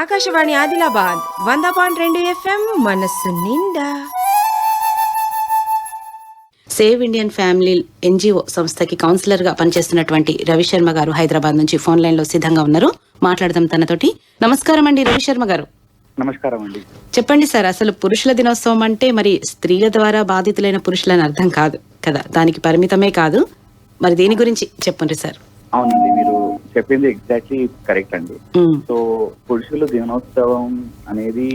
ఆకాశవాణి ఆదిలాబాద్ వంద పాయింట్ రెండు ఎఫ్ఎం మనస్సు నిండా. సేవ్ ఇండియన్ ఫ్యామిలీ ఎన్జిఓ సంస్థకి కౌన్సిలర్గా పనిచేస్తున్నటువంటి రవిశర్మ గారు హైదరాబాద్ నుంచి ఫోన్ లైన్లో సిద్ధంగా ఉన్నారు. మాట్లాడదాం తనతోటి. నమస్కారం అండి రవిశర్మ గారు. నమస్కారం అండి. చెప్పండి సార్ అసలు పురుషుల దినోత్సవం అంటే మరి స్త్రీల ద్వారా బాధితులైన పురుషులని అర్థం కాదు కదా. దానికి పరిమితమే కాదు. మరి దీని గురించి చెప్పండి సార్. అవునండి మీరు చెప్పింది ఎగ్జాక్ట్లీ కరెక్ట్ అండి. సో పురుషుల దినోత్సవం అనేది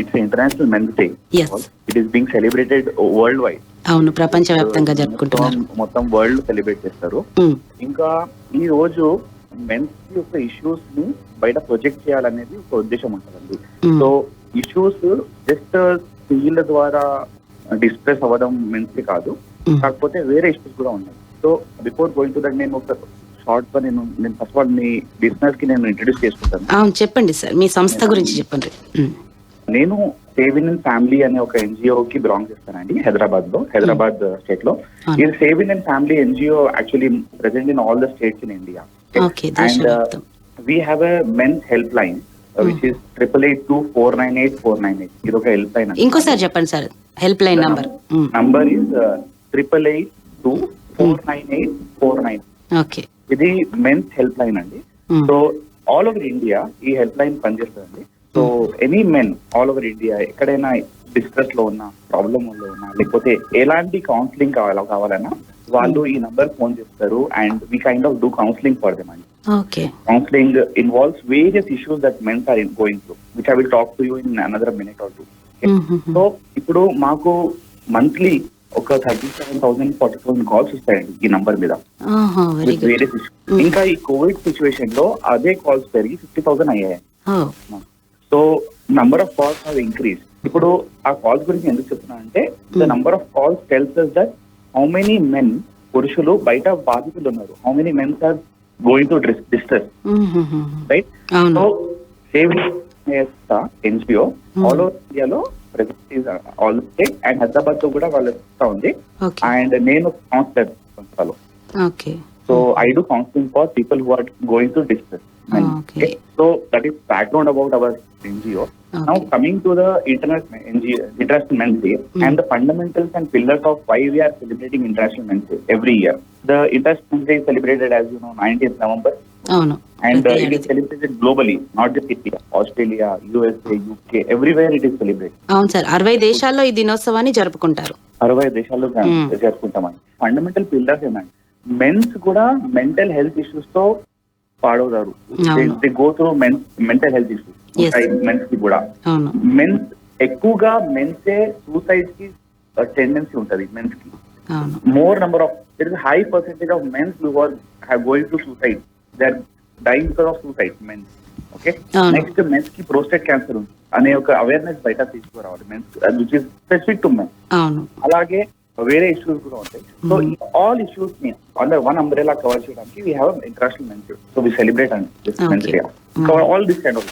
it's international men's day. It is being celebrated world wide అవును ప్రపంచవ్యాప్తంగా జరుపుకుంటున్నారు. మొత్తం వరల్డ్ సెలబ్రేట్ చేస్తారు. ఉమ్, ఇంకా ఈ రోజు మెన్స్ యొక్క ఇష్యూస్ని బయట ప్రొజెక్ట్ చేయాలనేది ఒక ఉద్దేశం ఉంటుందండి. ఉమ్, సో ఇష్యూస్ జస్ట్ స్త్రీల ద్వారా డిస్ప్రెస్ అవ్వడం మెన్స్ కాదు. ఉమ్, కాకపోతే వేరే ఇష్యూస్ కూడా ఉన్నాయి. So before going to that నేను ఒక గా నేను నేను ఫస్ట్ ఆల్ మీ బిజినెస్కి నేను ఇంట్రడ్యూస్ చేసుకుంటాను. అవును చెప్పండి సార్. మీ సంస్థ గురించి చెప్పండి. నేను సేవ్ ఇన్ ఫ్యామిలీ అనే ఒక ఎన్జిఓ కి బిలాంగ్ చేస్తానండి హైదరాబాద్లో హైదరాబాద్ స్టేట్లో అవును. ఇది save in family NGO actually present in all the states in India okay దేశవ్యాప్తం we have a men's help line which is triple eight two four nine eight four nine eight ఇది ఒక help line ఇంకోసారి చెప్పండి sir help line number number is triple eight two four nine eight four nine okay. ఇది men's help line అండి so all over India ఈ help line పనిచేస్తుందండి so any men all over India ఎక్కడైనా డిస్ట్రెస్లో ఉన్నా ప్రాబ్లమ్లో ఉన్నా లేకపోతే ఎలాంటి కౌన్సిలింగ్ కావాలా కావాలన్నా వాళ్ళు ఈ నంబర్ ఫోన్ చేస్తారు and we kind of do counselling for them అండి. Counselling involves various issues that mens are in going through which I will talk to you in another minute or two so ఇప్పుడు మాకు monthly ఒక thirty seven thousand forty thousand calls వస్తాయండి ఈ number మీద very issues ఇంకా ఈ Covid సిచ్యువేషన్లో అదే కాల్స్ పెరిగి ఫిఫ్టీ థౌసండ్ అయ్యాయి. So number of calls have increase ఇప్పుడు ఆ కాల్స్ గురించి ఎందుకు చెప్తున్నా అంటే the Hmm. Number of calls tells us that how many men పురుషులు బయట బాధితులు ఉన్నారు. How many mens are going to distress right so save NGO Hmm. All over ఇండియాలో ప్రెసెంట్ ఆల్ స్టేట్ అండ్ హైదరాబాద్లో కూడా వాళ్ళు ఉంది అండ్ నేను కౌన్సిలర్ సంస్థలో okay so I do counselling for people who are going to distress. So that is background about our NGO Now okay coming to the International NGO, International Men's Day Mm. and the fundamentals and pillars of why we are celebrating International Men's Day every year. The International Men's Day is celebrated as you know 19th November అవును. And uh, ప్రతి it is ఏడాది. celebrated globally, not just India, Australia, USA, UK, everywhere it is celebrated. అవును sir అరవై దేశాల్లో ఈ దినోత్సవాన్ని జరుపుకుంటారు. అరవై దేశాల్లో. జరుపుకుంటామని ఫండమెంటల్ పిల్లర్స్ ఏమండి? మెన్స్ కూడా మెంటల్ హెల్త్ ఇష్యూస్తో పాడవుతారు. They go through mental health issues. మెన్స్కి కూడా. మెన్స్ ఎక్కువగా మెన్సే సూసైడ్కి టెండెన్సీ ఉంటది మెన్స్కి. More number of there is high percentage of mens who are going to suicide they are dying because of suicide mens okay. Next మెన్స్కి prostate cancer ఉంది. అనే ఒక awareness బయట తీసుకురావాలి. Mens which is specific to men అలాగే వేరే issues కూడా ఉంటాయి. So all ఇష్యూస్ని అండర్ వన్ అంబ్రెలా కవర్ చేయడానికి we have international mens so we celebrate and mens all this kind of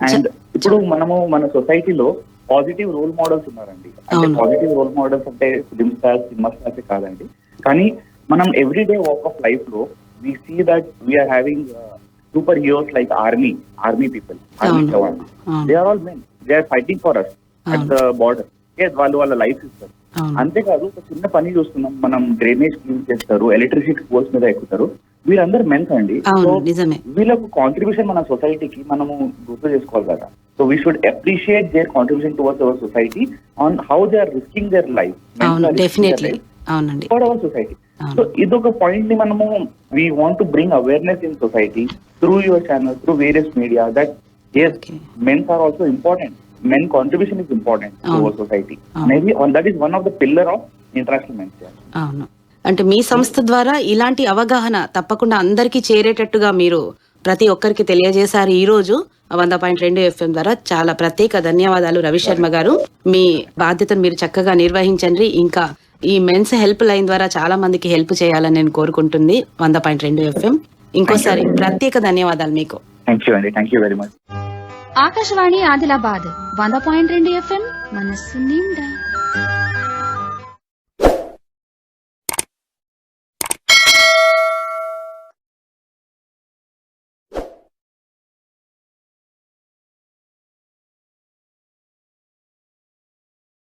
and ఇప్పుడు మనము మన సొసైటీలో పాజిటివ్ రోల్ మోడల్స్ ఉన్నారండి. అంటే. పాజిటివ్ రోల్ మోడల్స్ అంటే ఫిలిం స్టార్స్ సినిమా స్టార్స్ కాదండి. కానీ మనం ఎవ్రీడే వాక్ ఆఫ్ లైఫ్లో we see that we're having super heroes like army army people army అవును. జవాన్ అవును. They are all men they are fighting for us at అవును. The border వాళ్ళు వాళ్ళ life ఇస్తారు అంతేకాదు ఒక చిన్న పని చూస్తున్నాం. మనం డ్రైనేజ్ క్లీన్ చేస్తారు ఎలక్ట్రిసిటీ పోల్స్ మీద ఎక్కుతారు. వీళ్ళందరూ మెన్స్ అండి. సో వీళ్ళకు కాంట్రిబ్యూషన్ మన సొసైటీకి మనము గుర్తు చేసుకోవాలి కదా. So we should appreciate their contribution towards our society on how they are risking their life అవును డెఫినెట్లీ అవునండి. ఫర్ అవర్ సొసైటీ సో ఇదొక పాయింట్ని మనము we want to bring awareness in society through your channel through various media that as mens are also important men contribution is important to society. Maybe that is one of the pillar of international mens అవును. అంటే మీ సంస్థ ద్వారా ఇలాంటి అవగాహన తప్పకుండా అందరికీ చేరేటట్టుగా మీరు ప్రతి ఒక్కరికి తెలియజేశారు ఈ రోజు వంద పాయింట్ రెండు ఎఫ్ఎం ద్వారా చాలా ప్రత్యేక ధన్యవాదాలు రవిశర్మ గారు. మీ బాధ్యతను మీరు చక్కగా నిర్వహించండి. ఇంకా ఈ మెన్స్ హెల్ప్ లైన్ ద్వారా చాలా మందికి హెల్ప్ చేయాలని నేను కోరుకుంటుంది. వంద పాయింట్ రెండు ఎఫ్ఎం. ఇంకోసారి ప్రత్యేక ధన్యవాదాలు మీకు. థ్యాంక్ యూ అండి. Thank you very much Akashvani Adilabad. వంద పాయింట్ రెండు ఎఫ్ఎం. మనస్సు నిండా.